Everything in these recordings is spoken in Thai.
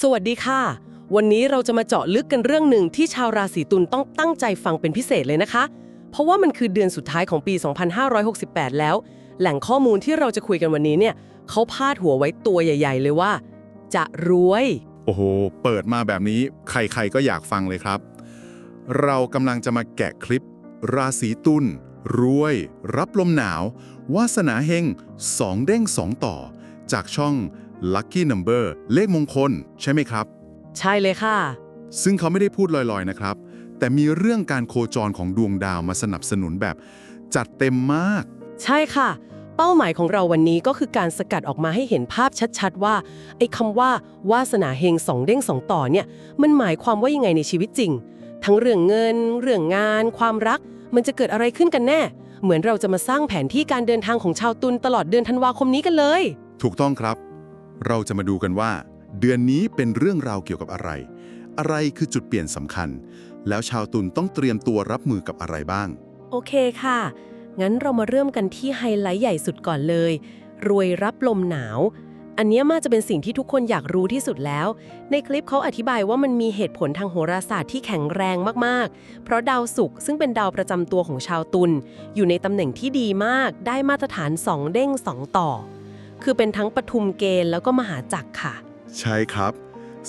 สวัสดีค่ะ วันนี้เราจะมาเจาะลึกกันเรื่องหนึ่งที่ชาวราศีตุลต้องตั้งใจฟังเป็นพิเศษเลยนะคะ เพราะว่ามันคือเดือนสุดท้ายของปี 2568 แล้ว แหล่งข้อมูลที่เราจะคุยกันวันนี้เนี่ยเขาพาดหัวไว้ตัวใหญ่ ๆ เลยว่า จะรวย โอ้โห เปิดมาแบบนี้ใครๆก็อยากฟังเลยครับ เรากำลังจะมาแกะคลิป ราศีตุลรวย รับลมหนาว วาสนาเฮงสองเด้งสองต่อ จากช่อง Lucky Number เลขมงคล ใช่ไหมครับ ใช่เลยค่ะ ซึ่งเขาไม่ได้พูดลอยๆนะครับ แต่มีเรื่องการโคจรของดวงดาวมาสนับสนุนแบบ จัดเต็มมาก ใช่ค่ะ เป้าหมายของเราวันนี้ก็คือการสกัดออกมาให้เห็นภาพชัดๆ ว่า ไอ้คำว่าวาสนาเฮงสองเด้งสองต่อเนี่ย มันหมายความว่ายังไงในชีวิตจริง ทั้งเรื่องเงิน เรื่องงาน ความรัก มันจะเกิดอะไรขึ้นกันแน่ เหมือนเราจะมาสร้างแผนที่การเดินทางของชาวตุลตลอดเดือนธันวาคมนี้กันเลย ถูกต้องครับ เราจะมาดูกันว่า เดือนนี้เป็นเรื่องราวเกี่ยวกับอะไร อะไรคือจุดเปลี่ยนสำคัญ แล้วชาวตุลต้องเตรียมตัวรับมือกับอะไรบ้าง โอเคค่ะ งั้นเรามาเริ่มกันที่ไฮไลท์ใหญ่สุดก่อนเลย รวยรับลมหนาว อันนี้มาจะเป็นสิ่งที่ทุกคนอยากรู้ที่สุดแล้ว ในคลิปเขาอธิบายว่ามันมีเหตุผลทางโหราศาสตร์ที่แข็งแรงมากๆ เพราะดาวศุกร์ซึ่งเป็นดาวประจำตัวของชาวตุลอยู่ในตำแหน่งที่ดีมาก ได้มาตรฐาน 2 เด้ง 2 ต่อ คือเป็นทั้งปทุมเกณฑ์แล้วก็มหาจักรค่ะ ใช่ครับ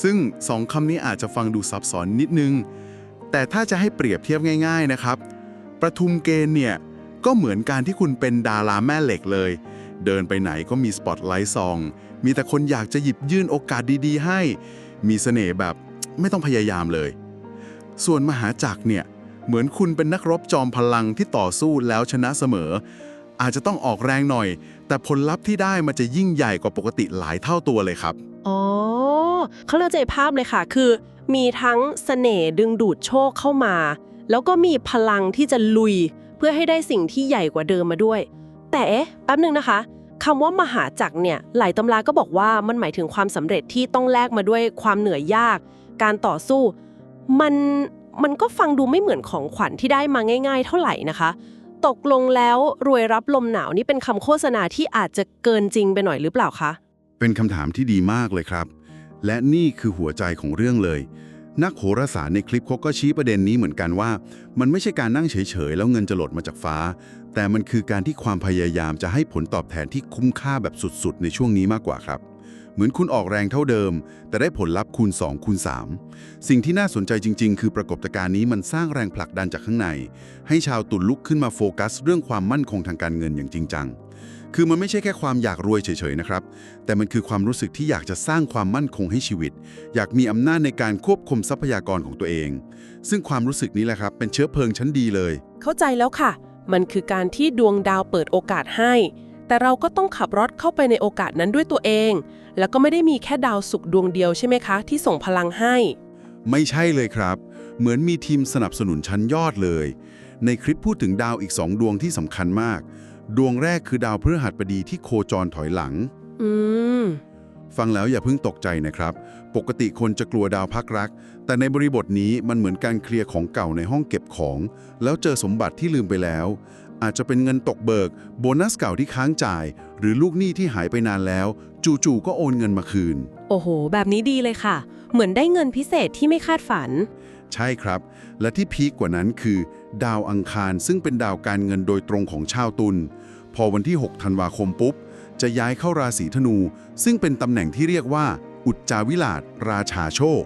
ซึ่งสองคำนี้อาจจะฟังดูซับซ้อนนิดนึง แต่ถ้าจะให้เปรียบเทียบง่าย ๆนะครับ ประทุมเกณฑ์เนี่ย ก็เหมือนการที่คุณเป็นดาราแม่เหล็กเลย เดินไปไหนก็มีสปอตไลท์ซอง มีแต่คนอยากจะหยิบยื่นโอกาสดีๆ ให้ มีเสน่ห์แบบไม่ต้องพยายามเลย ส่วนมหาจักรเนี่ย เหมือนคุณเป็นนักรบจอมพลังที่ต่อสู้แล้วชนะเสมอ อาจจะต้องออกแรงหน่อย แต่ผลลัพธ์ที่ได้มันจะยิ่งใหญ่กว่าปกติหลายเท่าตัวเลยครับ อ๋อเขาเลือกใจภาพเลยค่ะ คือ มีทั้งเสน่ห์ดึงดูดโชคเข้ามา แล้วก็มีพลังที่จะลุย เพื่อให้ได้สิ่งที่ใหญ่กว่าเดิมมาด้วย แต่เอ๊ะแป๊บนึงนะคะคำว่ามหาจักรเนี่ยหลายตำราก็บอกว่ามันหมายถึงความสำเร็จที่ต้องแลกมาด้วยความเหนื่อยยาก การต่อสู้ มันมันก็ฟังดูไม่เหมือนของขวัญที่ได้มาง่าย ๆ เท่าไหร่นะคะ ตกลงแล้วรวยรับลมหนาวนี่เป็นคำโฆษณาที่อาจจะเกินจริงไปหน่อยหรือเปล่าคะ เป็นคำถามที่ดีมากเลยครับ และนี่คือหัวใจของเรื่องเลย นักโหราศาสตร์ในคลิปเขาก็ชี้ประเด็นนี้เหมือนกันว่า มันไม่ใช่การนั่งเฉยๆ แล้วเงินจะหล่นมาจากฟ้า แต่มันคือการที่ความพยายามจะให้ผลตอบแทนที่คุ้มค่าแบบสุดๆ ในช่วงนี้มากกว่าครับ เหมือนคุณออกแรงเท่าเดิม แต่ได้ผลลัพธ์คูณ2คูณ3 สิ่งที่น่าสนใจจริง ๆ คือปรากฏการณ์นี้มันสร้างแรงผลักดันจากข้างใน ให้ชาวตุลลุกขึ้นมาโฟกัส เรื่องความมั่นคงทางการเงินอย่างจริงจังคือมันไม่ใช่แค่ความอยากรวยเฉยๆนะครับ แต่มันคือความรู้สึกที่อยากจะสร้างความมั่นคงให้ชีวิต อยากมีอำนาจในการควบคุมทรัพยากรของตัวเอง ซึ่งความรู้สึกนี้แหละครับ เป็นเชื้อเพลิงชั้นดีเลย เข้าใจแล้วค่ะ มันคือการที่ดวงดาวเปิดโอกาสให้ แต่เราก็ต้องขับรถเข้าไปในโอกาสนั้นด้วยตัวเอง แล้วก็ไม่ได้มีแค่ดาวศุกร์ดวงเดียวใช่ไหมคะ ที่ส่งพลังให้ ไม่ใช่เลยครับ เหมือนมีทีมสนับสนุนชั้นยอดเลย ในคลิปพูดถึงดาวอีกสองดวงที่สำคัญมาก ดวงแรกคือดาวพฤหัสบดีที่โคจรถอยหลัง อืมฟังแล้วอย่าเพิ่งตกใจนะครับ ปกติคนจะกลัวดาวพักรัก แต่ในบริบทนี้มันเหมือนการเคลียร์ของเก่าในห้องเก็บของ แล้วเจอสมบัติที่ลืมไปแล้ว อาจจะเป็นเงินตกเบิก โบนัสเก่าที่ค้างจ่าย หรือลูกหนี้ที่หายไปนานแล้ว จู่ๆก็โอนเงินมาคืน โอ้โห แบบนี้ดีเลยค่ะ เหมือนได้เงินพิเศษที่ไม่คาดฝัน ใช่ครับ และที่พีคกว่านั้นคือ ดาวอังคารซึ่งเป็นดาวการเงินโดยตรงของชาวตุลพอวันที่ 6 ธันวาคมปุ๊บ จะย้ายเข้าราศีธนู ซึ่งเป็นตำแหน่งที่เรียกว่า อุจจาวิลาศราชาโชค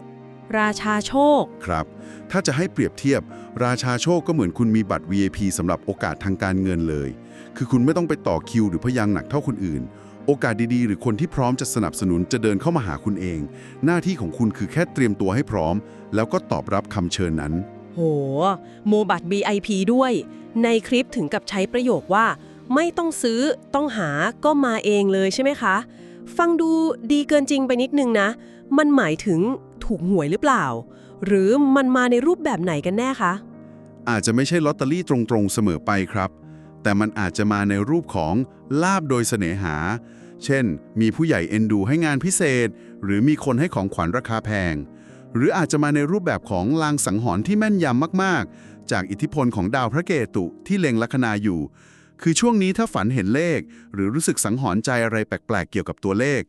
ราชาโชค ครับ ถ้าจะให้เปรียบเทียบ ราชาโชคก็เหมือนคุณมีบัตร VIP สำหรับโอกาสทางการเงินเลย คือคุณไม่ต้องไปต่อคิวหรือพยางหนักเท่าคนอื่น โอกาสดีๆ หรือคนที่พร้อมจะสนับสนุนจะเดินเข้ามาหาคุณเอง หน้าที่ของคุณคือแค่เตรียมตัวให้พร้อม แล้วก็ตอบรับคำเชิญนั้น โห โมบัต VIP ด้วย ในคลิปถึงกับใช้ประโยคว่า ไม่ต้องซื้อต้องหาก็มาเองเลยใช่ไหมคะ ฟังดูดีเกินจริงไปนิดนึงนะ มันหมายถึง ถูกหวยหรือเปล่า หรือมันมาในรูปแบบไหนกันแน่คะ อาจจะไม่ใช่ลอตเตอรี่ตรงๆเสมอไปครับ แต่มันอาจจะมาในรูปของลาบโดยเสน่หา เช่น มีผู้ใหญ่เอ็นดูให้งานพิเศษ หรือมีคนให้ของขวัญราคาแพง หรืออาจจะมาในรูปแบบของลางสังหรณ์ที่แม่นยำมากๆ จากอิทธิพลของดาวพระเกตุที่เล็งลัคนาอยู่ คือช่วงนี้ถ้าฝันเห็นเลข หรือรู้สึกสังหรณ์ใจอะไรแปลกๆเกี่ยวกับตัวเลข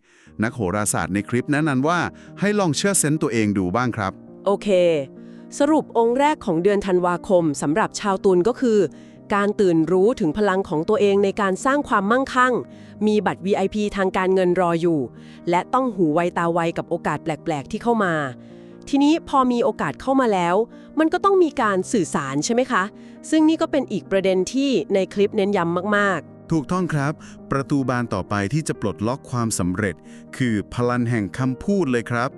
นักโหราศาสตร์ในคลิปแนะนำว่าให้ลองเชื่อเซนต์ตัวเองดูบ้างครับ โอเค สรุปองค์แรกของเดือนธันวาคมสำหรับชาวตุลก็คือ การตื่นรู้ถึงพลังของตัวเองในการสร้างความมั่งคั่ง มีบัตร VIP ทางการเงินรออยู่ และต้องหูไวตาไวกับโอกาสแปลก ๆ ที่เข้ามา ทีนี้พอมีโอกาสเข้ามาแล้ว มันก็ต้องมีการสื่อสารใช่ไหมคะ ซึ่งนี่ก็เป็นอีกประเด็นที่ในคลิปเน้นย้ำมาก ถูกต้องครับ ประตูบานต่อไปที่จะปลดล็อกความสำเร็จ คือพลังแห่งคำพูดเลยครับ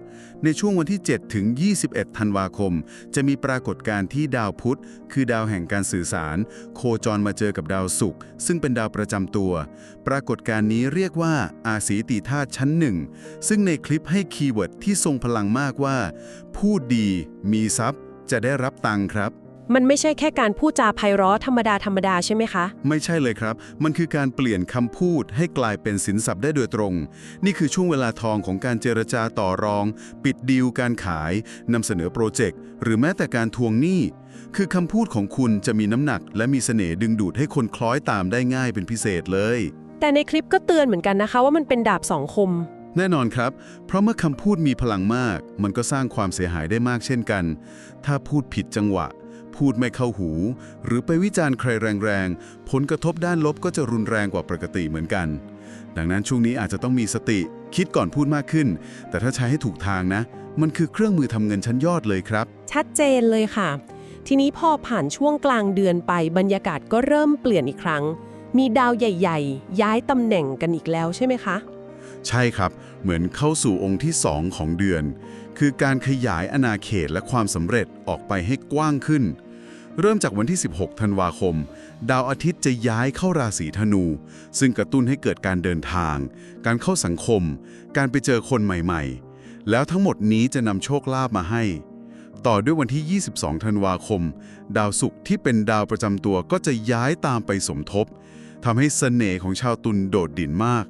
ในช่วงวันที่ 7 ถึง 21 ธันวาคม จะมีปรากฏการณ์ที่ดาวพุธ คือดาวแห่งการสื่อสาร โคจรมาเจอกับดาวศุกร์ซึ่งเป็นดาวประจำตัว ปรากฏการณ์นี้เรียกว่าอาศีติธาตุชั้นหนึ่งซึ่งในคลิปให้คีย์เวิร์ดที่ทรงพลังมากว่า พูดดีมีทรัพย์จะได้รับตังค์ครับ มันไม่ใช่แค่การพูดจาไพเราะธรรมดาธรรมดาใช่ไหมคะ ไม่ใช่เลยครับ มันคือการเปลี่ยนคำพูดให้กลายเป็นสินทรัพย์ได้โดยตรง นี่คือช่วงเวลาทองของการเจรจาต่อรอง ปิดดีลการขายนำเสนอโปรเจกต์หรือแม้แต่การทวงหนี้ คือคำพูดของคุณจะมีน้ำหนัก และมีเสน่ห์ดึงดูดให้คนคล้อยตามได้ง่ายเป็นพิเศษเลย แต่ในคลิปก็เตือนเหมือนกันนะคะ ว่ามันเป็นดาบสองคม แน่นอนครับ เพราะเมื่อคำพูดมีพลังมาก มันก็สร้างความเสียหายได้มากเช่นกัน ถ้าพูดผิดจังหวะ พูดไม่เข้าหู หรือไปวิจารณ์ใครแรงๆ ผลกระทบด้านลบก็จะรุนแรงกว่าปกติเหมือนกัน ดังนั้นช่วงนี้อาจจะต้องมีสติ คิดก่อนพูดมากขึ้น แต่ถ้าใช้ให้ถูกทางนะ มันคือเครื่องมือทำเงินชั้นยอดเลยครับ ชัดเจนเลยค่ะ ทีนี้พอผ่านช่วงกลางเดือนไปบรรยากาศก็เริ่มเปลี่ยนอีกครั้ง มีดาวใหญ่ ๆ ย้ายตำแหน่งกันอีกแล้วใช่ไหมคะ ใช่ครับ เหมือนเข้าสู่องค์ที่ 2 ของเดือน คือการขยายอาณาเขตและความสำเร็จออกไปให้กว้างขึ้น เริ่มจากวันที่ 16 ธันวาคม ดาวอาทิตย์จะย้ายเข้าราศีธนู ซึ่งกระตุ้นให้เกิดการเดินทาง การเข้าสังคม การไปเจอคนใหม่ๆ แล้วทั้งหมดนี้จะนำโชคลาภมาให้ ต่อด้วยวันที่ 22 ธันวาคม ดาวศุกร์ที่เป็นดาวประจำตัวก็จะย้ายตามไปสมทบทำให้เสน่ห์ของชาวตุลโดดดิ่นมาก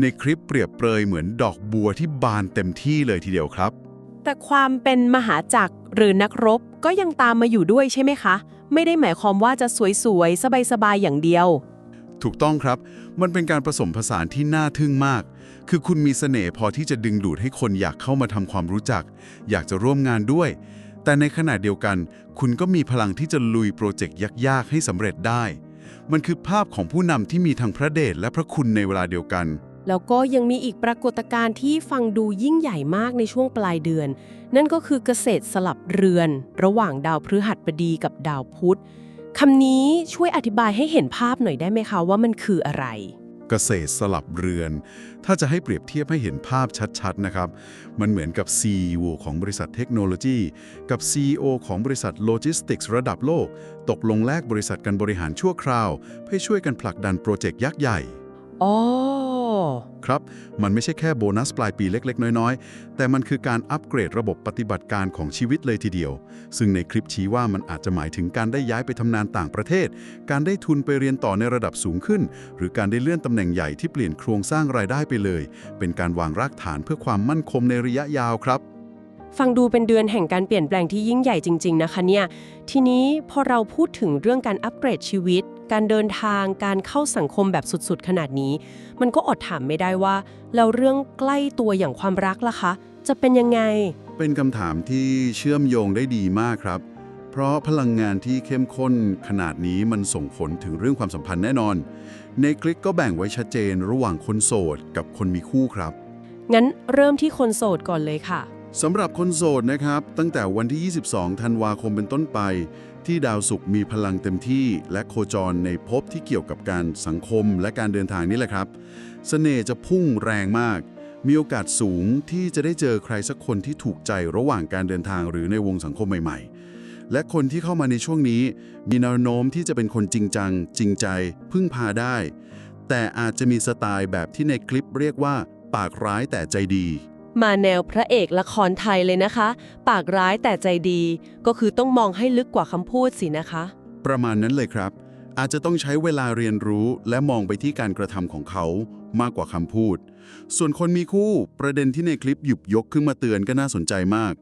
ในคลิปเปรียบเปรยเหมือนดอกบัวที่บานเต็มที่เลยทีเดียวครับ แต่ความเป็นมหาจักรหรือนักรบก็ยังตามมาอยู่ด้วยใช่ไหมคะ ไม่ได้หมายความว่าจะสวยๆ สบายๆ อย่างเดียว ถูกต้องครับ มันเป็นการผสมผสานที่น่าทึ่งมาก คือคุณมีเสน่ห์พอที่จะดึงดูดให้คนอยากเข้ามาทำความรู้จัก อยากจะร่วมงานด้วย แต่ในขณะเดียวกัน คุณก็มีพลังที่จะลุยโปรเจกต์ยากๆ ให้สำเร็จได้ มันคือภาพของผู้นำที่มีทั้งพระเดชและพระคุณในเวลาเดียวกัน แล้วก็ยังมีอีกปรากฏการณ์ที่ฟังดูยิ่งใหญ่มากในช่วงปลายเดือน นั่นก็คือเกษตรสลับเรือน ระหว่างดาวพฤหัสบดีกับดาวพุธคำนี้ช่วยอธิบายให้เห็นภาพหน่อยได้ไหมคะว่ามันคืออะไร เกษตรสลับเรือน ถ้าจะให้เปรียบเทียบให้เห็นภาพชัดๆนะครับ มันเหมือนกับ CEO ของบริษัทเทคโนโลยี กับ CEO ของบริษัทโลจิสติกส์ระดับโลก ตกลงแลกบริษัทกันบริหารชั่วคราว เพื่อช่วยกันผลักดันโปรเจกต์ยักษ์ใหญ่อ๋อ ครับ มันไม่ใช่แค่โบนัสปลายปีเล็ก ๆ น้อย ๆ แต่มันคือการอัปเกรดระบบปฏิบัติการของชีวิตเลยทีเดียว ซึ่งในคลิปชี้ว่ามันอาจจะหมายถึงการได้ย้ายไปทำงานต่างประเทศ การได้ทุนไปเรียนต่อในระดับสูงขึ้น หรือการได้เลื่อนตำแหน่งใหญ่ที่เปลี่ยนโครงสร้างรายได้ไปเลย เป็นการวางรากฐานเพื่อความมั่นคงในระยะยาวครับ ฟังดูเป็นเดือนแห่งการเปลี่ยนแปลงที่ยิ่งใหญ่จริง ๆ นะคะเนี่ย ทีนี้พอเราพูดถึงเรื่องการอัปเกรดชีวิต การเดินทาง การเข้าสังคมแบบสุดๆ ขนาดนี้ มันก็อดถามไม่ได้ว่าแล้วเรื่องใกล้ตัวอย่างความรักล่ะคะ จะเป็นยังไง เป็นคำถามที่เชื่อมโยงได้ดีมากครับ เพราะพลังงานที่เข้มข้นขนาดนี้มันส่งผลถึงเรื่องความสัมพันธ์แน่นอน ในคลิกก็แบ่งไว้ชัดเจนระหว่างคนโสดกับคนมีคู่ครับ งั้นเริ่มที่คนโสดก่อนเลยค่ะ สำหรับคนโสดนะครับ ตั้งแต่วันที่ 22 ธันวาคมเป็นต้นไป ที่ดาวศุกร์มีพลังเต็มที่ และโคจรในภพที่เกี่ยวกับการสังคมและการเดินทางนี่แหละครับเสน่ห์จะพุ่งแรงมาก มีโอกาสสูงที่จะได้เจอใครสักคนที่ถูกใจระหว่างการเดินทางหรือในวงสังคมใหม่ ๆ และคนที่เข้ามาในช่วงนี้ มีแนวโน้มที่จะเป็นคนจริงจัง จริงใจ พึ่งพาได้ แต่อาจจะมีสไตล์แบบที่ในคลิปเรียกว่า ปากร้ายแต่ใจดี มาแนวพระเอกละครไทยเลยนะคะ ปากร้ายแต่ใจดี ก็คือต้องมองให้ลึกกว่าคำพูดสินะคะ ประมาณนั้นเลยครับ อาจจะต้องใช้เวลาเรียนรู้และมองไปที่การกระทำของเขามากกว่าคำพูด ส่วนคนมีคู่ประเด็นที่ในคลิปหยุบยกขึ้นมาเตือนก็น่าสนใจมาก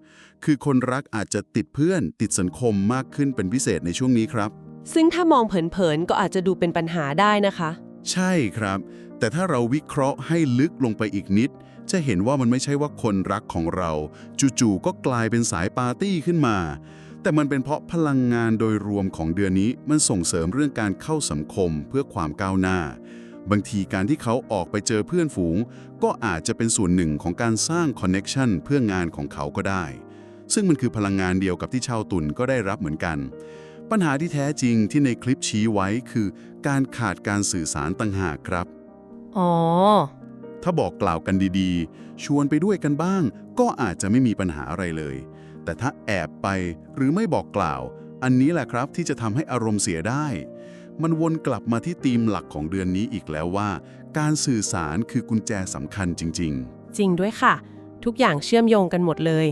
คือคนรักอาจจะติดเพื่อน ติดสังคมมากขึ้นเป็นพิเศษในช่วงนี้ครับ ซึ่งถ้ามองเผินๆก็อาจจะดูเป็นปัญหาได้นะคะ ใช่ครับ แต่ถ้าเราวิเคราะห์ให้ลึกลงไปอีกนิด จะเห็นว่ามันไม่ใช่ว่าคนรักของเรา จู่ๆก็กลายเป็นสายปาร์ตี้ขึ้นมา แต่มันเป็นเพราะพลังงานโดยรวมของเดือนนี้มันส่งเสริมเรื่องการเข้าสังคมเพื่อความก้าวหน้า บางทีการที่เขาออกไปเจอเพื่อนฝูง ก็อาจจะเป็นส่วนหนึ่งของการสร้างคอนเน็ชันเพื่องานของเขาก็ได้ ซึ่งมันคือพลังงานเดียวกับที่ชาวตุนก็ได้รับเหมือนกันปัญหาที่แท้จริงที่ในคลิปชี้ไว้คือ การขาดการสื่อสารต่างหากครับ อ๋อ ถ้าบอกกล่าวกันดีๆ ชวนไปด้วยกันบ้าง ก็อาจจะไม่มีปัญหาอะไรเลย แต่ถ้าแอบไปหรือไม่บอกกล่าว อันนี้แหละครับที่จะทำให้อารมณ์เสียได้ มันวนกลับมาที่ธีมหลักของเดือนนี้อีกแล้วว่า การสื่อสารคือกุญแจสำคัญจริงจริงด้วยค่ะ ทุกอย่างเชื่อมโยงกันหมดเลย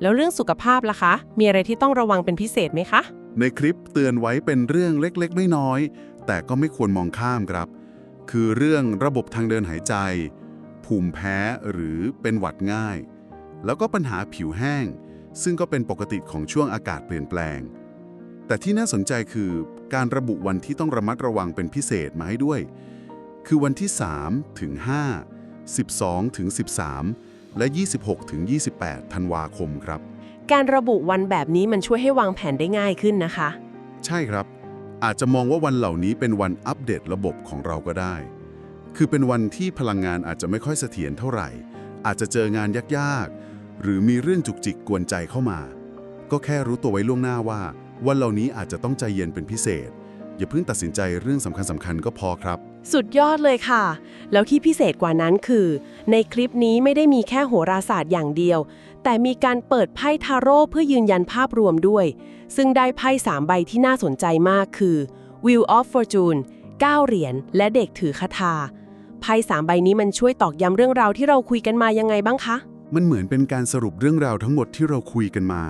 แล้วเรื่องสุขภาพล่ะคะ มีอะไรที่ต้องระวังเป็นพิเศษไหมคะๆในคลิปเตือนไว้เป็นเรื่องเล็กๆ น้อยๆแต่ก็ไม่ควรมองข้ามครับ คือเรื่องระบบทางเดินหายใจ ภูมิแพ้หรือเป็นหวัดง่าย แล้วก็ปัญหาผิวแห้ง ซึ่งก็เป็นปกติของช่วงอากาศเปลี่ยนแปลง แต่ที่น่าสนใจคือการระบุวันที่ต้องระมัดระวังเป็นพิเศษมาให้ด้วย คือวันที่ 3 ถึง 5 12 ถึง 13 และ 26 ถึง 28 ธันวาคมครับ การระบุวันแบบนี้มันช่วยให้วางแผนได้ง่ายขึ้นนะคะ ใช่ครับ อาจจะมองว่าวันเหล่านี้เป็นวันอัปเดตระบบของเราก็ได้ คือเป็นวันที่พลังงานอาจจะไม่ค่อยเสถียรเท่าไหร่ อาจจะเจองานยากๆ หรือมีเรื่องจุกจิกกวนใจเข้ามา ก็แค่รู้ตัวไว้ล่วงหน้าว่า วันเหล่านี้อาจจะต้องใจเย็นเป็นพิเศษ อย่าเพิ่งตัดสินใจเรื่องสำคัญสำคัญๆก็พอครับ สุดยอดเลยค่ะ แล้วที่พิเศษกว่านั้นคือ ในคลิปนี้ไม่ได้มีแค่โหราศาสตร์อย่างเดียว แต่มีการเปิดไพ่ทาโร่เพื่อยืนยันภาพรวมด้วย ซึ่งได้ไพ่3ใบที่น่าสนใจมากคือ Wheel of Fortune 9 เหรียญและเด็กถือคาถา ไพ่3ใบนี้มันช่วยตอกย้ำเรื่องราวที่เราคุยกันมายังไงบ้างคะ มันเหมือนเป็นการสรุปเรื่องราวทั้งหมดที่เราคุยกันมา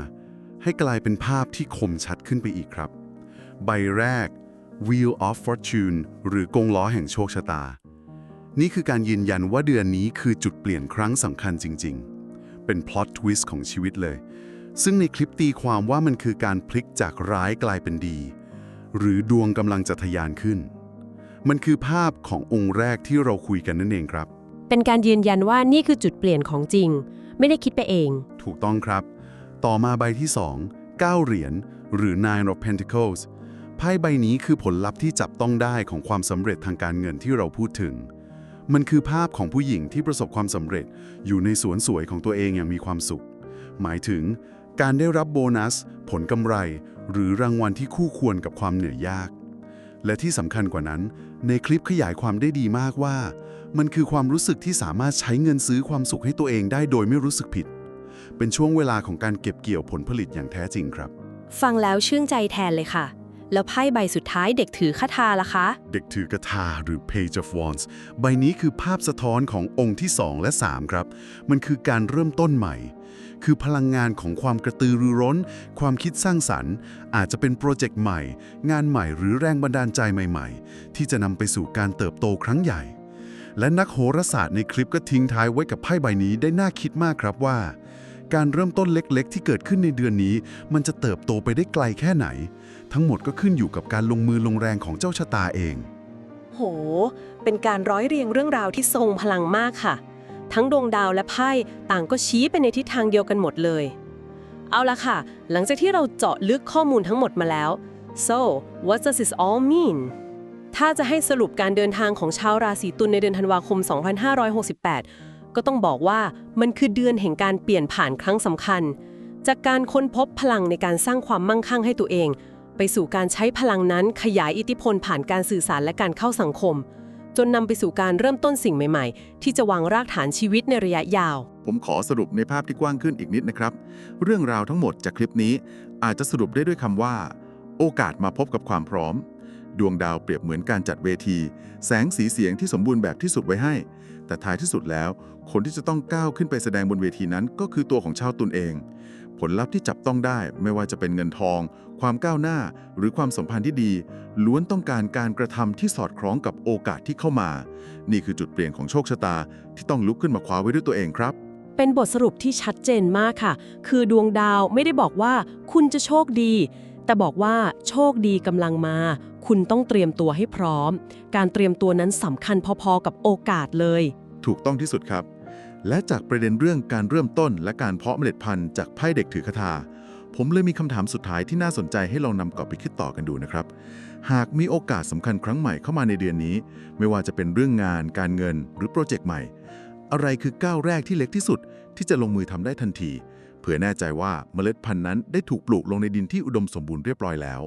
ให้กลายเป็นภาพที่คมชัดขึ้นไปอีกครับ ใบแรก Wheel of Fortune หรือกงล้อแห่งโชคชะตา นี่คือการยืนยันว่าเดือนนี้คือจุดเปลี่ยนครั้งสำคัญจริง ๆ เป็น plot twist ของชีวิตเลย ซึ่งในคลิปตีความว่ามันคือการพลิกจากร้ายกลายเป็นดี หรือดวงกำลังจะทะยานขึ้น มันคือภาพขององค์แรกที่เราคุยกันนั่นเองครับ เป็นการยืนยันว่านี่คือจุดเปลี่ยนของจริง ไม่ได้คิดไปเอง ถูกต้องครับ ต่อมาใบที่ 2 9 เหรียญหรือ Nine of Pentacles ไพ่ใบนี้คือผลลัพธ์ที่จับต้องได้ของความสำเร็จทางการเงินที่เราพูดถึง มันคือภาพของผู้หญิงที่ประสบความสำเร็จอยู่ในสวนสวยของตัวเองอย่างมีความสุข หมายถึงการได้รับโบนัส ผลกำไร หรือรางวัลที่คู่ควรกับความเหนื่อยยาก และที่สำคัญกว่านั้น ในคลิปขยายความได้ดีมากว่า มันคือความรู้สึกที่สามารถใช้เงินซื้อความสุขให้ตัวเองได้โดยไม่รู้สึกผิด เป็นช่วงเวลาของการเก็บเกี่ยวผลผลิตอย่างแท้จริงครับ ฟังแล้วชื่นใจแทนเลยค่ะ แล้วไพ่ใบสุดท้ายเด็กถือคาถาล่ะคะ เด็กถือกระทาหรือ Page of Wands ใบนี้คือภาพสะท้อนขององค์ที่ 2 และ 3 ครับ มันคือการเริ่มต้นใหม่ คือพลังงานของความกระตือรือร้น ความคิดสร้างสรรค์ อาจจะเป็นโปรเจกต์ใหม่ งานใหม่หรือแรงบันดาลใจใหม่ ๆ ที่จะนำไปสู่การเติบโตครั้งใหญ่ และนักโหราศาสตร์ในคลิปก็ทิ้งท้ายไว้กับไพ่ใบนี้ได้น่าคิดมากครับว่า การเริ่มต้นเล็กๆ ที่เกิดขึ้นในเดือนนี้ มันจะเติบโตไปได้ไกลแค่ไหน ทั้งหมดก็ขึ้นอยู่กับการลงมือลงแรงของเจ้าชะตาเอง โห เป็นการร้อยเรียงเรื่องราวที่ทรงพลังมากค่ะ ทั้งดวงดาวและไพ่ต่างก็ชี้ไปในทิศทางเดียวกันหมดเลย เอาละค่ะ หลังจากที่เราเจาะลึกข้อมูลทั้งหมดมาแล้ว so what does this all mean ถ้าจะให้สรุปการเดินทางของชาวราศีตุลในเดือนธันวาคม 2568 ก็ต้องบอกว่ามันคือเดือนแห่งการเปลี่ยนผ่านครั้งสำคัญ จากการค้นพบพลังในการสร้างความมั่งคั่งให้ตัวเอง ไปสู่การใช้พลังนั้นขยายอิทธิพลผ่านการสื่อสารและการเข้าสังคม จนนำไปสู่การเริ่มต้นสิ่งใหม่ๆ ที่จะวางรากฐานชีวิตในระยะยาว ผมขอสรุปในภาพที่กว้างขึ้นอีกนิดนะครับ เรื่องราวทั้งหมดจากคลิปนี้ อาจจะสรุปได้ด้วยคำว่า โอกาสมาพบกับความพร้อม ดวงดาวเปรียบเหมือนการจัดเวที แสงสีเสียงที่สมบูรณ์แบบที่สุดไว้ให้ แต่ท้ายที่สุดแล้ว คนที่จะต้องก้าวขึ้นไปแสดงบนเวทีนั้น ก็คือตัวของชาวตุนเอง ผลลัพธ์ที่จับต้องได้ไม่ว่าจะเป็นเงินทอง ความก้าวหน้า หรือความสัมพันธ์ที่ดี ล้วนต้องการการกระทำที่สอดคล้องกับโอกาสที่เข้ามา นี่คือจุดเปลี่ยนของโชคชะตาที่ต้องลุกขึ้นมาคว้าไว้ด้วยตัวเองครับ เป็นบทสรุปที่ชัดเจนมากค่ะ คือดวงดาวไม่ได้บอกว่า คุณจะโชคดี แต่บอกว่าโชคดีกำลังมา คุณต้องเตรียมตัวให้พร้อม การเตรียมตัวนั้นสำคัญพอๆกับโอกาสเลย ถูกต้องที่สุดครับและจากประเด็นเรื่องการเริ่มต้นและการเพาะเมล็ดพันธุ์จากไพ่เด็กถือคาถา ผมเลยมีคำถามสุดท้ายที่น่าสนใจให้ลองนำกลับไปคิดต่อกันดูนะครับ หากมีโอกาสสำคัญครั้งใหม่เข้ามาในเดือนนี้ ไม่ว่าจะเป็นเรื่องงาน การเงิน หรือโปรเจกต์ใหม่ อะไรคือก้าวแรกที่เล็กที่สุด ที่จะลงมือทำได้ทันที เพื่อแน่ใจว่าเมล็ดพันธุ์นั้นได้ถูกปลูกลงในดินที่อุดมสมบูรณ์เรียบร้อยแล้ว